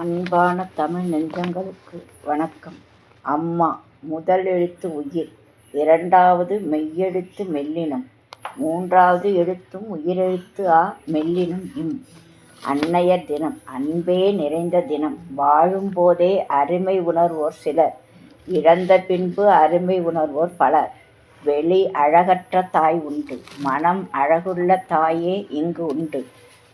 அன்பான தமிழ் நெஞ்சங்களுக்கு வணக்கம். அம்மா முதல் எழுத்து உயிர் இரண்டாவது மெய்யெழுத்து மெல்லினம் மூன்றாவது எழுத்தும் உயிரெழுத்து ஆ மெல்லினம் இம். அன்னையர் தினம் அன்பே நிறைந்த தினம் வாழும்போதே அருமை உணர்வோர் சிலர் இறந்த பின்பு அருமை உணர்வோர் பலர். வெளி அழகற்ற தாய் உண்டு மனம் அழகுள்ள தாயே இங்கு உண்டு.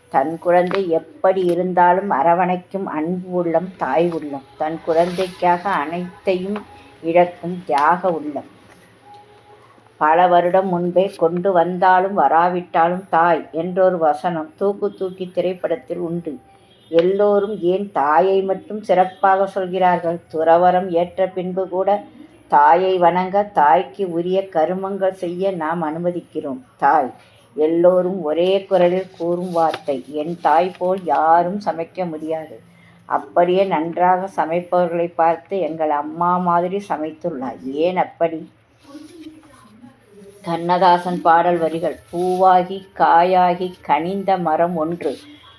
தன் குழந்தை எப்படி இருந்தாலும் அரவணைக்கும் அன்பு உள்ளம் தாய் உள்ளம். தன் குழந்தைக்காக அனைத்தையும் இழக்கும் தியாக உள்ளம். பல வருடம் முன்பே கொண்டு வந்தாலும் வராவிட்டாலும் தாய் என்றொரு வசனம் தூக்கு தூக்கி திரைப்படத்தில் உண்டு. எல்லோரும் ஏன் தாயை மட்டும் சிறப்பாக சொல்கிறார்கள்? துறவரம் ஏற்ற பின்பு கூட தாயை வணங்க தாய்க்கு உரிய கருமங்கள் செய்ய நாம் அனுமதிக்கிறோம். தாய் எல்லோரும் ஒரே குரலில் கூறும் வார்த்தை என் தாய் போல் யாரும் சமைக்க முடியாது. அப்படியே நன்றாக சமைப்பவர்களை பார்த்து எங்கள் அம்மா மாதிரி சமைத்துள்ளார். ஏன் அப்படி? கண்ணதாசன் பாடல் வரிகள் பூவாகி காயாகி கனிந்த மரம் ஒன்று.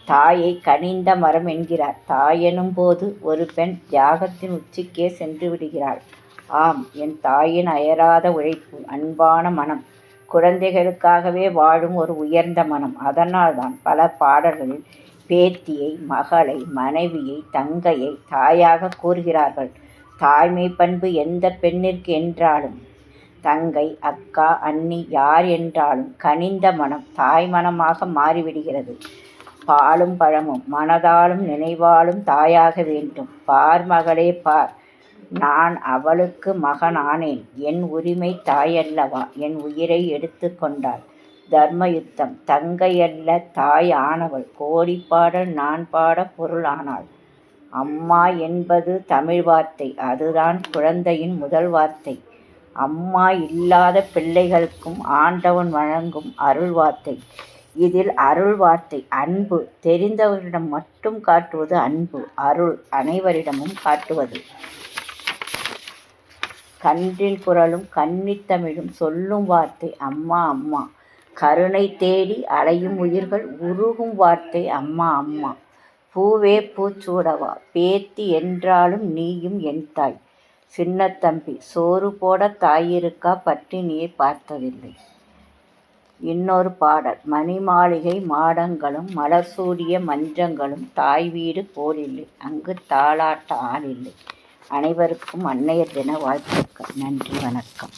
தாயை கனிந்த மரம் என்கிறார். தாயெனும் போது ஒரு பெண் தியாகத்தின் உச்சிக்கே சென்று விடுகிறாள். ஆம் என் தாயின் அயராத உழைப்பு அன்பான மனம். குழந்தைகளுக்காகவே வாழும் ஒரு உயர்ந்த மனம். அதனால்தான் பல பாடல்களில் பேத்தியை மகளை மனைவியை தங்கையை தாயாக கூறுகிறார்கள். தாய்மை பண்பு எந்த பெண்ணிற்கு என்றாலும் தங்கை அக்கா அண்ணி யார் என்றாலும் கனிந்த மனம் தாய் மனமாக மாறிவிடுகிறது. பாலும் பழமும் மனதாலும் நினைவாலும் தாயாக வேண்டும். பார் மகளே பார். நான் அவளுக்கு மகனானேன். என் உரிமை தாயல்லவா? என் உயிரை எடுத்து கொண்டாள். தர்மயுத்தம். தங்கையல்ல தாய் ஆனவள். கோடி பாடல் நான் பாட பொருளானாள். அம்மா என்பது தமிழ் வார்த்தை. அதுதான் குழந்தையின் முதல் வார்த்தை. அம்மா இல்லாத பிள்ளைகளுக்கும் ஆண்டவன் வழங்கும் அருள் வார்த்தை. இதில் அருள் வார்த்தை அன்பு. தெரிந்தவரிடம் மட்டும் காட்டுவது அன்பு. அருள் அனைவரிடமும் காட்டுவது. கன்றின் குரலும் கன்னித்தமிழும் சொல்லும் வார்த்தை அம்மா அம்மா. கருணை தேடி அலையும் உயிர்கள் உருகும் வார்த்தை அம்மா அம்மா. பூவே பூச்சூடவா பேத்தி என்றாலும் நீயும் என் தாய். சின்னத்தம்பி சோறு போட தாயிருக்கா பட்டினியை பார்த்ததில்லை. இன்னொரு பாடல் மணி மாளிகை மாடங்களும் மலர் சூடிய மஞ்சங்களும் தாய் வீடு போலில்லை அங்கு தாளாட்ட ஆளில்லை அனைவருக்கும் அன்னையர் தின வாழ்த்துக்கள். நன்றி வணக்கம்.